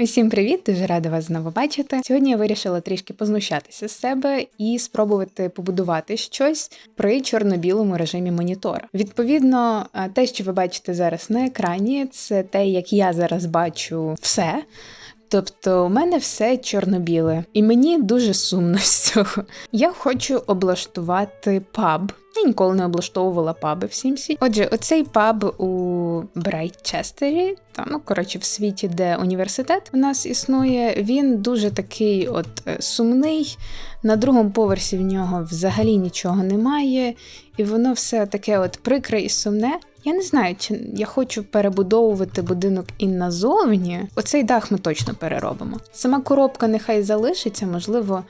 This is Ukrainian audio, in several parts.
Усім привіт! Дуже рада вас знову бачити. Сьогодні я вирішила трішки познущатися з себе і спробувати побудувати щось при чорно-білому режимі монітора. Відповідно, те, що ви бачите зараз на екрані, це те, як я зараз бачу все. Тобто у мене все чорно-біле, і мені дуже сумно з цього. Я хочу облаштувати паб. Я ніколи не облаштовувала паби в Сімсі. Отже, оцей паб у Брайтчестері, там, ну коротше, в світі, де університет у нас існує, він дуже такий от е, сумний. На другому поверсі в нього взагалі нічого немає, і воно все таке от прикре і сумне. Я не знаю, чи я хочу перебудовувати будинок і назовні. Оцей дах ми точно переробимо. Сама коробка нехай залишиться, можливо.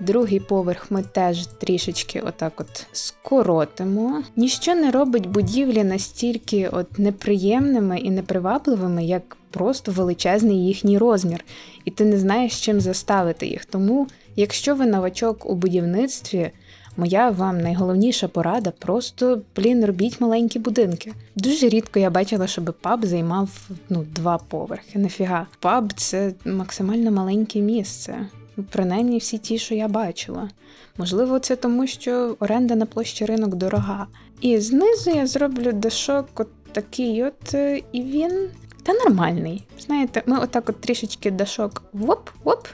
Другий поверх ми теж трішечки отак от скоротимо. Ніщо не робить будівлі настільки от неприємними і непривабливими, як просто величезний їхній розмір, і ти не знаєш, чим заставити їх. Тому, якщо ви новачок у будівництві, Моя вам найголовніша порада просто блін, робіть маленькі будинки. Дуже рідко я бачила, щоб паб займав ну два поверхи. Нафіга паб це максимально маленьке місце. Принаймні всі ті, що я бачила. Можливо, це тому, що оренда на площі ринок дорога. І знизу я зроблю дашок от такий от, е, і він та нормальний. Знаєте, ми отак от трішечки дашок воп-воп,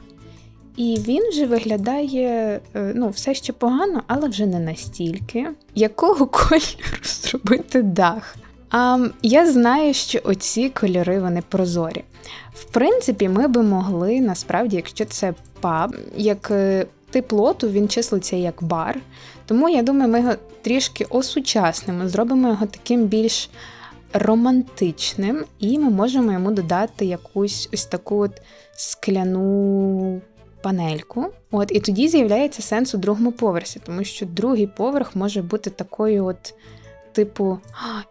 і він вже виглядає е, ну, все ще погано, але вже не настільки. Якого кольору зробити дах? А я знаю, що оці кольори вони прозорі. В принципі, ми би могли насправді, якщо це паб, як е, тип лоту, він числиться як бар. Тому я думаю, ми його трішки осучаснимо, зробимо його таким більш романтичним, і ми можемо йому додати якусь ось таку от скляну панельку. От, І тоді з'являється сенс у другому поверсі, тому що другий поверх може бути такою, от, типу,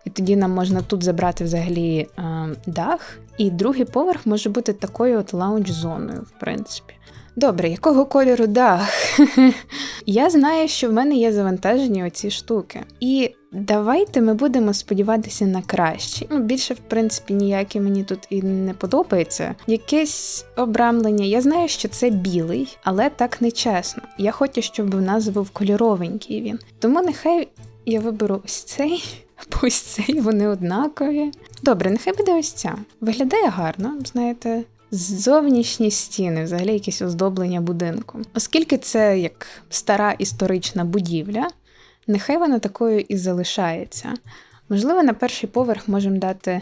і тоді нам можна тут забрати взагалі е, дах, і другий поверх може бути такою от лаунж-зоною, в принципі. Добре, якого кольору дах? Я знаю, що в мене є завантажені оці штуки. І давайте ми будемо сподіватися на краще. Ну, більше, в принципі, ніяке мені тут і не подобається. Якесь обрамлення. Я знаю, що це білий, але так не чесно. Я хочу, щоб в нас був кольоровенький він. Тому нехай я виберу ось цей. Ось цей вони однакові. Добре, нехай буде ось ця. Виглядає гарно, знаєте, Зовнішні стіни, взагалі якесь оздоблення будинку. Оскільки це як стара історична будівля, нехай вона такою і залишається. Можливо, на перший поверх можемо дати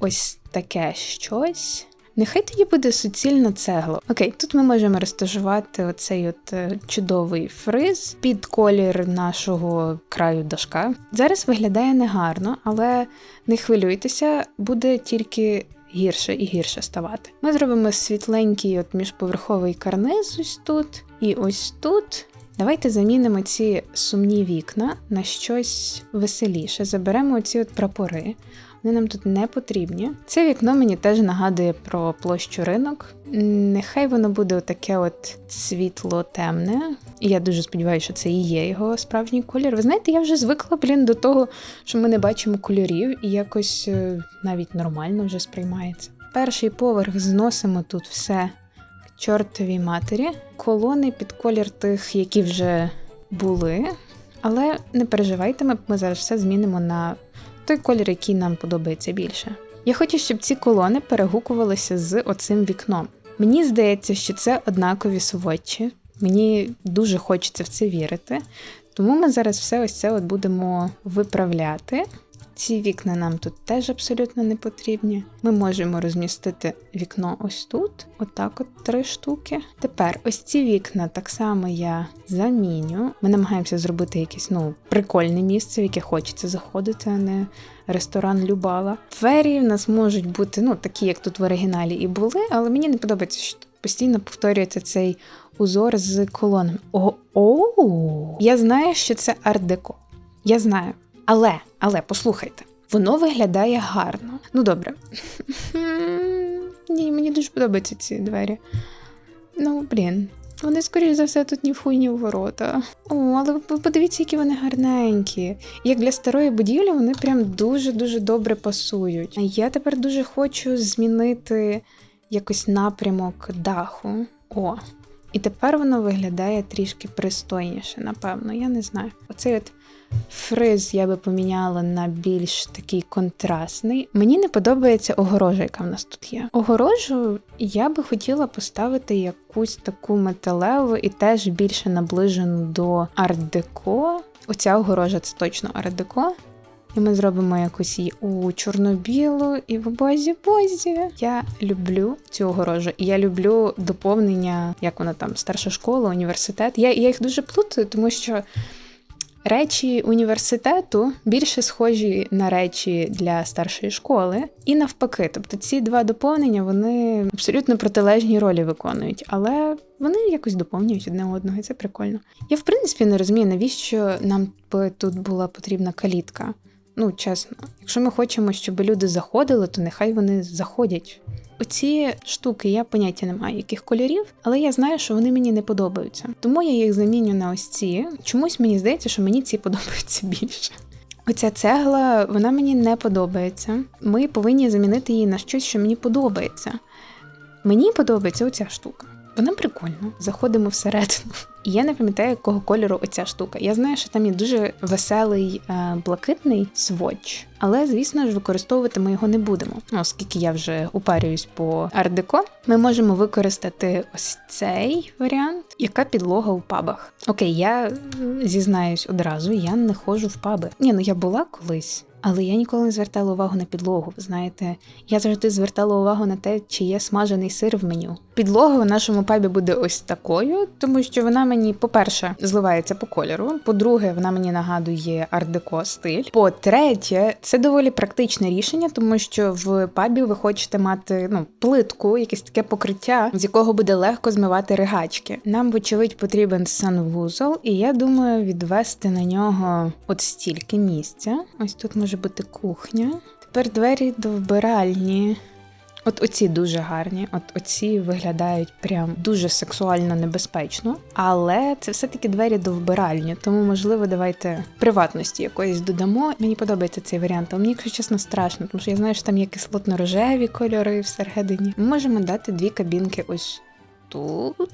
ось таке щось. Нехай тоді буде суцільна цегла. Окей, тут ми можемо розташувати оцей от е, чудовий фриз під колір нашого краю дашка. Зараз виглядає негарно, але не хвилюйтеся, буде тільки гірше і гірше ставати. Ми зробимо світленький от міжповерховий карниз ось тут і ось тут. Давайте замінимо ці сумні вікна на щось веселіше. Заберемо ці от прапори. Вони нам тут не потрібні. Це вікно мені теж нагадує про площу ринок. Нехай воно буде таке от світло темне. Я дуже сподіваюся, що це і є його справжній колір. Ви знаєте, я вже звикла, блін, до того, що ми не бачимо кольорів, і якось е, навіть нормально вже сприймається. Перший поверх зносимо тут все чортовій матері. Колони під колір тих, які вже були. Але не переживайте, ми, зараз все змінимо на той колір, який нам подобається більше. Я хочу, щоб ці колони перегукувалися з оцим вікном. Мені здається, що це однакові совочі. Мені дуже хочеться в це вірити. Тому ми зараз все ось це от будемо виправляти. Ці вікна нам тут теж абсолютно не потрібні. Ми можемо розмістити вікно ось тут, отак от три штуки. Тепер ось ці вікна так само я заміню. Ми намагаємося зробити якесь ну, прикольне місце, в яке хочеться заходити, а не ресторан Любала. Двері в нас можуть бути ну, такі, як тут в оригіналі і були, але мені не подобається, що постійно повторюється цей узор з колонами. О, Я знаю, що це арт-деко. Я знаю. Але, але послухайте, воно виглядає гарно. Ну добре. Ні, мені дуже подобаються ці двері. Ну, блін. Вони, скоріш за все, тут ні в хуй, ні в ворота. О, але ви подивіться, які вони гарненькі. Як для старої будівлі, вони прям дуже-дуже добре пасують. Я тепер дуже хочу змінити якось напрямок даху. О. І тепер воно виглядає трішки пристойніше, напевно. Я не знаю. Оцей от фриз я би поміняла на більш такий контрастний. Мені не подобається огорожа, яка в нас тут є. Огорожу я би хотіла поставити якусь таку металеву і теж більше наближену до арт-деко. Оця огорожа це точно арт-деко. І ми зробимо якусь її у чорно-білу і в бозі бозі. Я люблю цю огорожу, і я люблю доповнення, як вона там, старша школа, університет. Я, я їх дуже плутаю, тому що. Речі університету більше схожі на речі для старшої школи, і навпаки. Тобто ці два доповнення вони абсолютно протилежні ролі виконують, але вони якось доповнюють одне одного, і це прикольно. Я в принципі не розумію, навіщо нам би тут була потрібна калітка. Ну, чесно, якщо ми хочемо, щоб люди заходили, то нехай вони заходять. Оці штуки я поняття не маю, яких кольорів, але я знаю, що вони мені не подобаються. Тому я їх заміню на ось ці. Чомусь мені здається, що мені ці подобаються більше. Оця цегла, вона мені не подобається. Ми повинні замінити її на щось, що мені подобається. Мені подобається оця штука. Вона прикольна. Заходимо всередину. І я не пам'ятаю, якого кольору оця штука. Я знаю, що там є дуже веселий е, блакитний сводч, але, звісно ж, використовувати ми його не будемо. Ну, Оскільки я вже упарююсь по ардеко, ми можемо використати ось цей варіант, яка підлога у пабах. Окей, я зізнаюсь одразу, я не ходжу в паби. Ні, ну я була колись. Але я ніколи не звертала увагу на підлогу. Ви знаєте, я завжди звертала увагу на те, чи є смажений сир в меню. Підлога в нашому пабі буде ось такою, тому що вона мені, по-перше, зливається по кольору. По-друге, вона мені нагадує арт-деко стиль. По-третє, це доволі практичне рішення, тому що в пабі ви хочете мати ну плитку, якесь таке покриття, з якого буде легко змивати ригачки. Нам, вочевидь, потрібен санвузол, і я думаю відвести на нього от стільки місця. Ось тут може бути кухня. Тепер двері до вбиральні. От оці дуже гарні, от оці виглядають прям дуже сексуально небезпечно, але це все-таки двері до вбиральні, тому можливо давайте приватності якоїсь додамо. Мені подобається цей варіант, але мені, якщо чесно, страшно, тому що я знаю, що там є кислотно-рожеві кольори всередині. Ми можемо дати дві кабінки ось тут.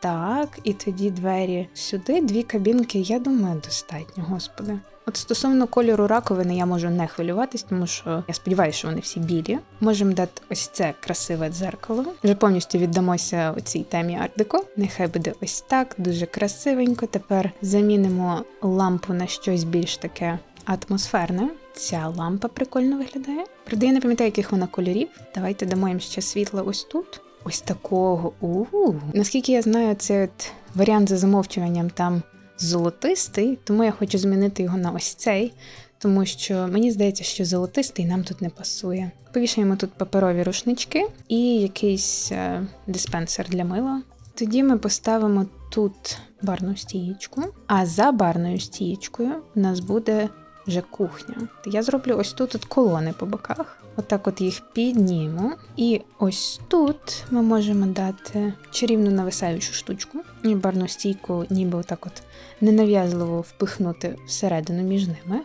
Так, і тоді двері сюди, дві кабінки, я думаю, достатньо, господи. От стосовно кольору раковини я можу не хвилюватись, тому що я сподіваюся, що вони всі білі. Можемо дати ось це красиве дзеркало. Вже повністю віддамося цій темі ардеко. Нехай буде ось так, дуже красивенько. Тепер замінимо лампу на щось більш таке атмосферне. Ця лампа прикольно виглядає. Правда, я не пам'ятаю, яких вона кольорів. Давайте дамо їм ще світло ось тут. Ось такого. У-у-у. Наскільки я знаю, це от варіант за замовчуванням там золотистий, тому я хочу змінити його на ось цей, тому що мені здається, що золотистий нам тут не пасує. Повішаємо тут паперові рушнички і якийсь е, диспенсер для мила. Тоді ми поставимо тут барну стієчку, а за барною стієчкою в нас буде вже кухня. Я зроблю ось тут от колони по боках. Отак от їх підніму. І ось тут ми можемо дати чарівну нависаючу штучку, і барну стійку, ніби отак от ненав'язливо впихнути всередину між ними,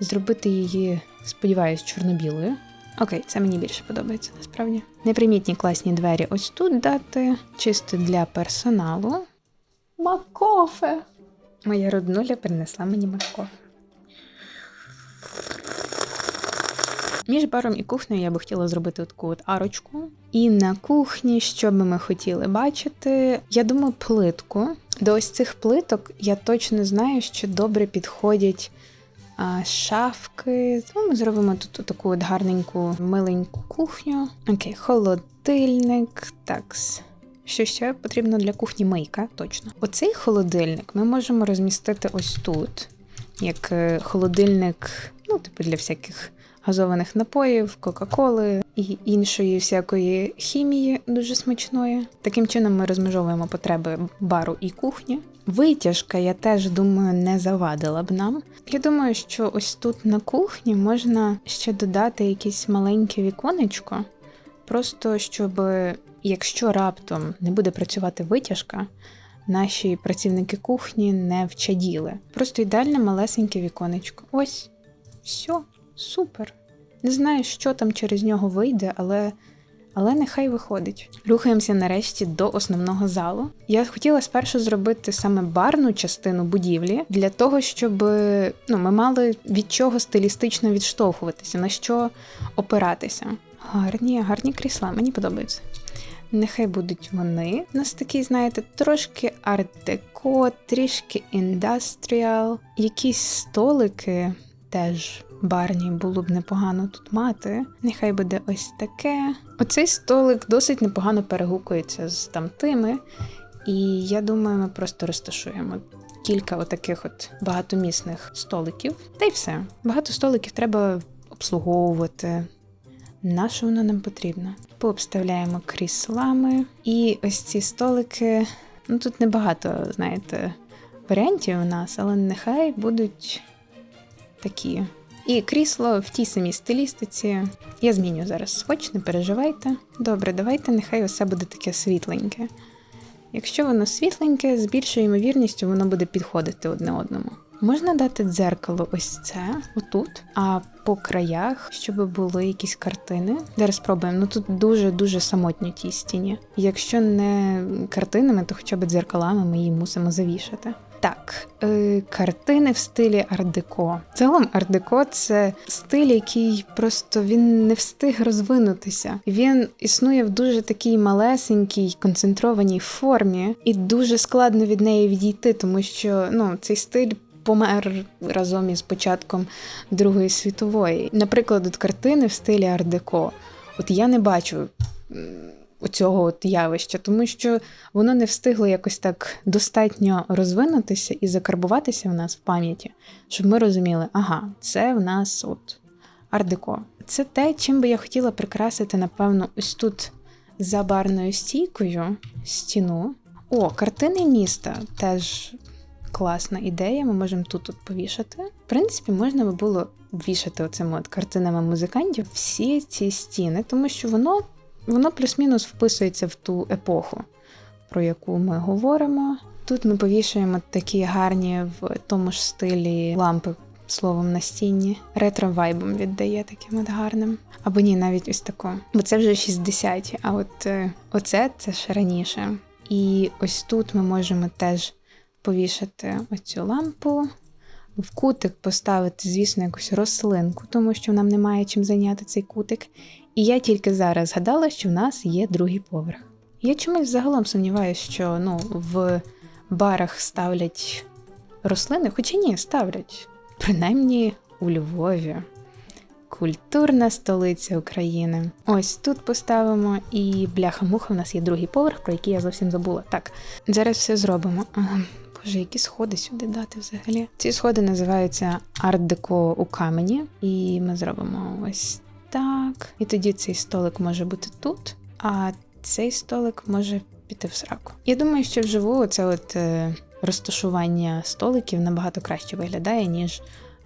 зробити її, сподіваюсь, чорно-білою. Окей, це мені більше подобається насправді. Непримітні класні двері ось тут дати, чисто для персоналу. Макофе! Моя роднуля принесла мені макофе. Між баром і кухнею я би хотіла зробити таку от арочку. І на кухні, що би ми хотіли бачити, я думаю, плитку. До ось цих плиток я точно знаю, що добре підходять а, шафки. Тому ми зробимо тут таку от гарненьку, миленьку кухню. Окей, холодильник. Такс. Що ще потрібно для кухні мийка, точно. Оцей холодильник ми можемо розмістити ось тут, як е, холодильник, ну, типу, для всяких газованих напоїв, Кока-Коли і іншої всякої хімії дуже смачної. Таким чином ми розмежовуємо потреби бару і кухні. Витяжка, я теж думаю, не завадила б нам. Я думаю, що ось тут на кухні можна ще додати якесь маленьке віконечко, просто щоб, якщо раптом не буде працювати витяжка, наші працівники кухні не вчаділи. Просто ідеальне малесеньке віконечко. Ось, все. Супер. Не знаю, що там через нього вийде, але але нехай виходить. Рухаємося нарешті до основного залу. Я хотіла спершу зробити саме барну частину будівлі для того, щоб ну, ми мали від чого стилістично відштовхуватися, на що опиратися. Гарні, гарні крісла, мені подобаються. Нехай будуть вони. У нас такий, знаєте, трошки арт-деко, трішки індастріал. Якісь столики теж барні було б непогано тут мати. Нехай буде ось таке. Оцей столик досить непогано перегукується з тамтими. І я думаю, ми просто розташуємо кілька отаких от багатомісних столиків. Та й все. Багато столиків треба обслуговувати. На що воно нам потрібно? Пообставляємо кріслами. І ось ці столики. Ну тут небагато, знаєте, варіантів у нас, але нехай будуть такі. І крісло в тій самій стилістиці. Я зміню зараз скотч, не переживайте. Добре, давайте нехай усе буде таке світленьке. Якщо воно світленьке, з більшою ймовірністю воно буде підходити одне одному. Можна дати дзеркало ось це, отут, а по краях, щоб були якісь картини. Зараз спробуємо. Ну тут дуже-дуже самотньо тій стіні. Якщо не картинами, то хоча б дзеркалами ми її мусимо завішати. Так, е, картини в стилі ардеко. Загалом ардеко це стиль, який просто він не встиг розвинутися. Він існує в дуже такій малесенькій, концентрованій формі, і дуже складно від неї відійти, тому що ну, цей стиль. Помер разом із початком Другої світової. Наприклад, от картини в стилі ардеко. От я не бачу цього от явища, тому що воно не встигло якось так достатньо розвинутися і закарбуватися в нас в пам'яті, щоб ми розуміли, ага, це в нас от ардеко. Це те, чим би я хотіла прикрасити, напевно, ось тут за барною стійкою стіну. О, картини міста теж. Класна ідея, ми можемо тут тут повішати. В принципі, можна би було вішати оцими от картинами музикантів всі ці стіни, тому що воно Воно плюс-мінус вписується в ту епоху, про яку ми говоримо. Тут ми повішуємо такі гарні в тому ж стилі лампи словом на стіні. Ретро-вайбом віддає таким от гарним. Або ні, навіть ось тако. Бо це вже 60-ті, а от е, оце це ще раніше. І ось тут ми можемо теж повішати оцю лампу. В кутик поставити, звісно, якусь рослинку, тому що нам немає чим зайняти цей кутик. І я тільки зараз згадала, що в нас є другий поверх. Я чомусь загалом сумніваюся, що ну, в барах ставлять рослини, хоча ні, ставлять. Принаймні у Львові. Культурна столиця України. Ось тут поставимо, і бляха-муха, в нас є другий поверх, про який я зовсім забула. Так, зараз все зробимо. Боже, які сходи сюди дати взагалі? Ці сходи називаються арт-деко у камені, і ми зробимо ось так. І тоді цей столик може бути тут, а цей столик може піти в сраку. Я думаю, що вживу це от е, розташування столиків набагато краще виглядає, ніж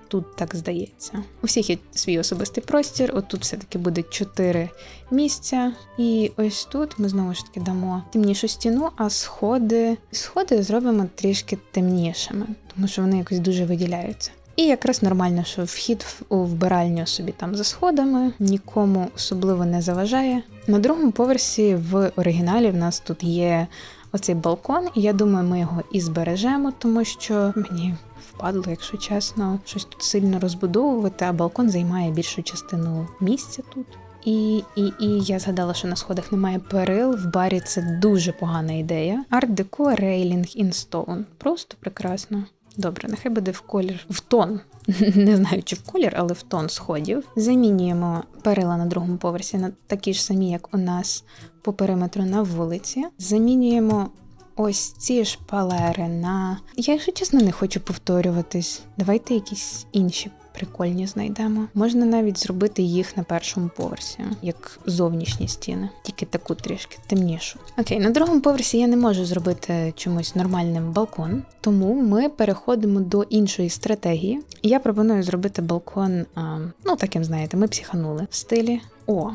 тут так здається. У всіх є свій особистий простір. От тут все-таки буде чотири місця. І ось тут ми знову ж таки дамо темнішу стіну, а сходи сходи зробимо трішки темнішими, тому що вони якось дуже виділяються. І якраз нормально, що вхід у вбиральню собі там за сходами нікому особливо не заважає. На другому поверсі в оригіналі в нас тут є оцей балкон, і я думаю, ми його і збережемо, тому що мені впадло, якщо чесно, щось тут сильно розбудовувати, а балкон займає більшу частину місця тут. І і, і я згадала, що на сходах немає перил. В барі це дуже погана ідея. Арт-деко рейлінг stone. Просто прекрасно. Добре, нехай буде в колір в тон. Не знаю, чи в колір, але в тон сходів. Замінюємо перила на другому поверсі на такі ж самі, як у нас по периметру на вулиці. Замінюємо ось ці шпалери на. Я, якщо чесно, не хочу повторюватись. Давайте якісь інші прикольні знайдемо. Можна навіть зробити їх на першому поверсі, як зовнішні стіни, тільки таку трішки темнішу. Окей, на другому поверсі я не можу зробити чомусь нормальним балкон, тому ми переходимо до іншої стратегії. Я пропоную зробити балкон, а, ну таким знаєте, ми психанули в стилі. О,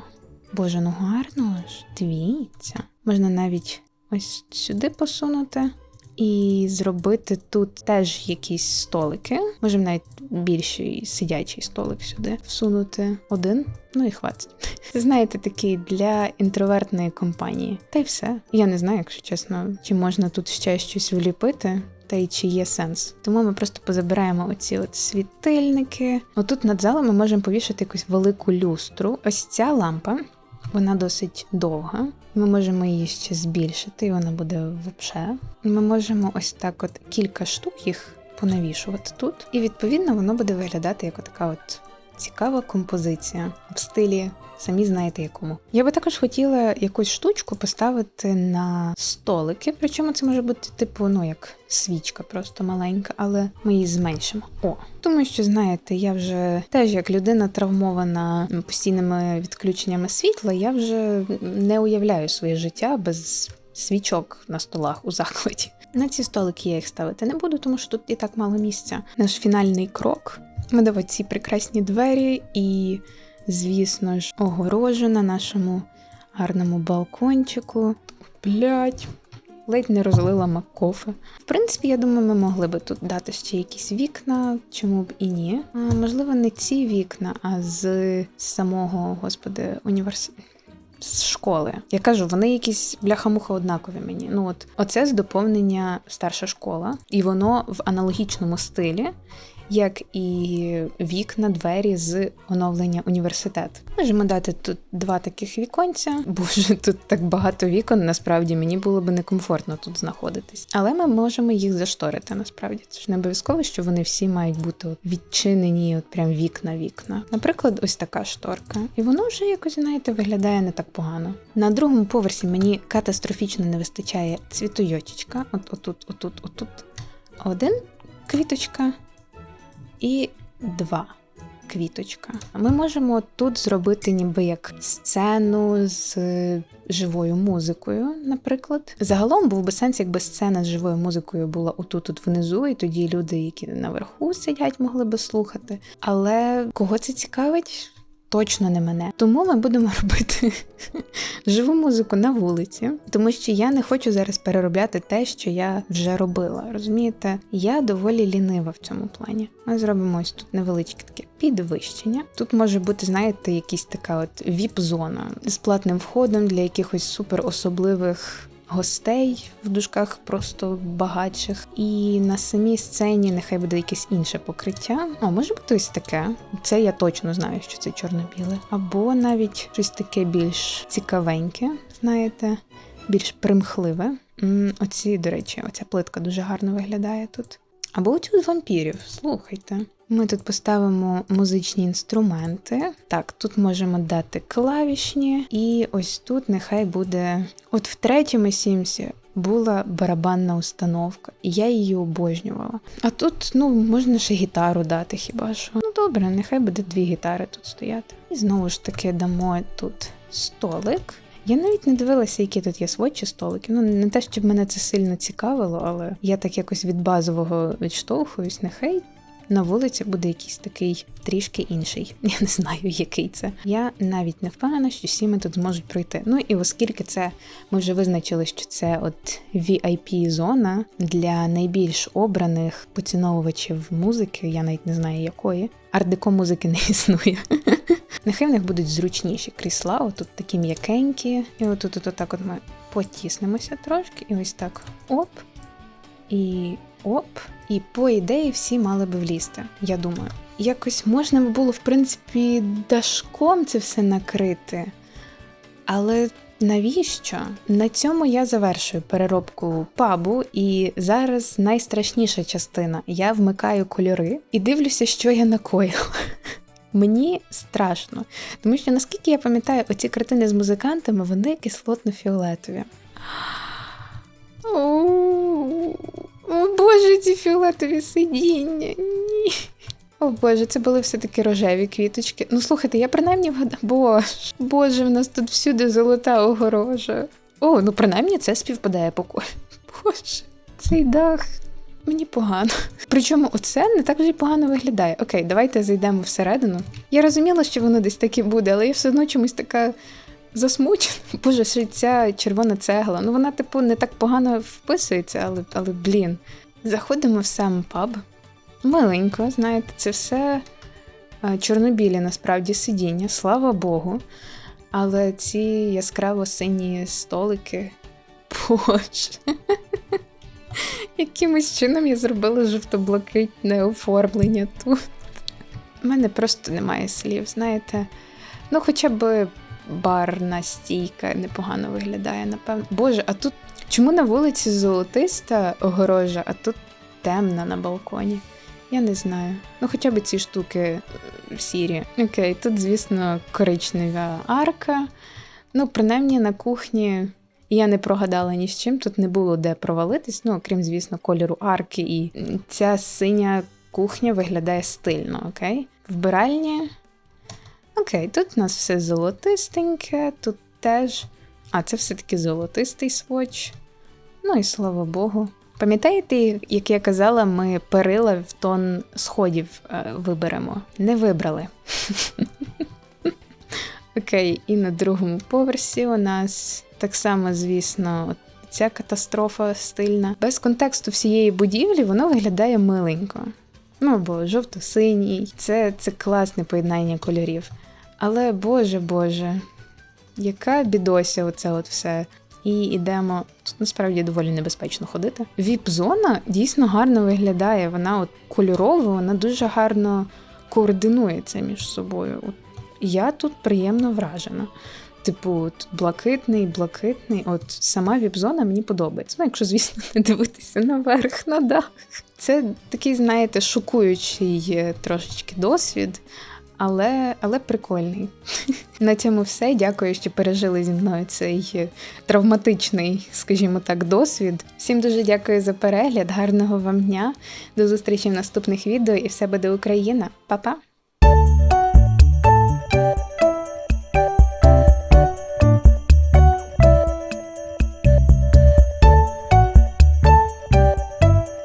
боже, ну гарно ж, дивіться. Можна навіть ось сюди посунути. І зробити тут теж якісь столики. Можемо навіть більший сидячий столик сюди всунути один. Ну і хватить. Знаєте, такий для інтровертної компанії. Та й все. Я не знаю, якщо чесно, чи можна тут ще щось вліпити. Та й чи є сенс. Тому ми просто позабираємо оці от світильники. Отут над залом ми можемо повішати якусь велику люстру. Ось ця лампа, вона досить довга. Ми можемо її ще збільшити, і вона буде вовше. Ми можемо ось так, от кілька штук їх понавішувати тут. І відповідно воно буде виглядати як така от цікава композиція в стилі. Самі знаєте якому. Я би також хотіла якусь штучку поставити на столики, причому це може бути типу, ну як свічка, просто маленька, але ми її зменшимо. О, тому що знаєте, я вже теж як людина травмована постійними відключеннями світла, я вже не уявляю своє життя без свічок на столах у закладі. На ці столики я їх ставити не буду, тому що тут і так мало місця. Наш фінальний крок. Ми давати ці прекрасні двері і звісно ж, огорожу на нашому гарному балкончику. Блять, ледь не розлила маккофе. В принципі, я думаю, ми могли би тут дати ще якісь вікна, чому б і ні. А, можливо, не ці вікна, а з самого, господи, університету. З школи. Я кажу, вони якісь бляха-муха однакові мені. Ну от оце з доповнення старша школа, і воно в аналогічному стилі як і вікна, двері з оновлення університету. Можемо дати тут два таких віконця. Боже, тут так багато вікон. Насправді мені було б некомфортно тут знаходитись. Але ми можемо їх зашторити. Насправді це ж не обов'язково, що вони всі мають бути відчинені, от прям вікна-вікна. Наприклад, ось така шторка. І воно вже якось, знаєте, виглядає не так погано. На другому поверсі мені катастрофічно не вистачає цвітойочечка. От отут, отут, отут. Один квіточка і два. Квіточка. Ми можемо тут зробити ніби як сцену з живою музикою, наприклад. Загалом був би сенс, якби сцена з живою музикою була отут тут внизу, і тоді люди, які наверху сидять, могли би слухати. Але кого це цікавить? Точно не мене. Тому ми будемо робити живу музику на вулиці, тому що я не хочу зараз переробляти те, що я вже робила. Розумієте, я доволі лінива в цьому плані. Ми зробимо ось тут невеличке таке підвищення. Тут може бути, знаєте, якась така от віп-зона з платним входом для якихось супер особливих гостей в дужках просто багатших. І на самій сцені нехай буде якесь інше покриття. О, може бути ось таке. Це я точно знаю, що це чорно-біле. Або навіть щось таке більш цікавеньке, знаєте, більш примхливе. Оці, до речі, оця плитка дуже гарно виглядає тут. Або оцю вампірів, слухайте. Ми тут поставимо музичні інструменти. Так, тут можемо дати клавішні, і ось тут нехай буде. От в третьому сімсі була барабанна установка, і я її обожнювала. А тут, ну, можна ще гітару дати хіба що. Ну добре, нехай буде дві гітари тут стояти. І знову ж таки дамо тут столик. Я навіть не дивилася, які тут є сводчі столики. Ну не те, щоб мене це сильно цікавило, але я так якось від базового відштовхуюсь, нехай на вулиці буде якийсь такий трішки інший. Я не знаю, який це. Я навіть не впевнена, що всі ми тут зможуть пройти. Ну і оскільки це ми вже визначили, що це от vip зона для найбільш обраних поціновувачів музики, я навіть не знаю якої. Ардеко музики не існує. Нехай в них будуть зручніші крісла, отут такі м'якенькі. І отут от, так от ми потіснемося трошки, і ось так оп. І оп. І по ідеї всі мали би влізти, я думаю. Якось можна би було, в принципі, дашком це все накрити. Але навіщо? На цьому я завершую переробку пабу, і зараз найстрашніша частина. Я вмикаю кольори і дивлюся, що я накоїла. Мені страшно, тому що наскільки я пам'ятаю, оці картини з музикантами, вони кислотно-фіолетові. О Боже, ці фіолетові сидіння. Ні. О Боже, це були все-таки рожеві квіточки. Ну, слухайте, я принаймні вгадала. Боже, Боже, в нас тут всюди золота огорожа. О, ну принаймні це співпадає по кольору. Боже, цей дах. Мені погано. Причому оце не так вже погано виглядає. Окей, давайте зайдемо всередину. Я розуміла, що воно десь таке буде, але я все одно чомусь така засмучена. Боже, й ця червона цегла. Ну вона, типу, не так погано вписується, але, але блін. Заходимо в сам паб. Миленько, знаєте, це все е, чорнобілі насправді сидіння, слава Богу. Але ці яскраво сині столики. Боже. Якимось чином я зробила жовто-блакитне оформлення тут. У мене просто немає слів, знаєте. Ну, хоча б барна стійка непогано виглядає, напевно. Боже, а тут чому на вулиці золотиста огорожа, а тут темна на балконі? Я не знаю. Ну, хоча б ці штуки е, сірі. Окей, тут, звісно, коричнева арка. Ну, принаймні на кухні я не прогадала ні з чим, тут не було де провалитись, ну, окрім, звісно, кольору арки. І ця синя кухня виглядає стильно, окей? Вбиральні. Окей, тут у нас все золотистеньке, тут теж. А, це все-таки золотистий сводч. Ну і слава Богу. Пам'ятаєте, як я казала, ми перила в тон сходів е, виберемо? Не вибрали. Окей, і на другому поверсі у нас так само, звісно, ця катастрофа стильна. Без контексту всієї будівлі воно виглядає миленько. Ну або жовто-синій. Це, це класне поєднання кольорів. Але боже Боже, яка бідося оце от все. І йдемо. Тут насправді доволі небезпечно ходити. Віп-зона дійсно гарно виглядає. Вона от кольорова, вона дуже гарно координується між собою. От я тут приємно вражена. Типу, блакитний, блакитний. От сама віп-зона мені подобається. Ну, якщо, звісно, не дивитися наверх, на дах. Це такий, знаєте, шокуючий е, трошечки досвід, але, але прикольний. На цьому все. Дякую, що пережили зі мною цей е, травматичний, скажімо так, досвід. Всім дуже дякую за перегляд, гарного вам дня. До зустрічі в наступних відео і все буде Україна. Па-па!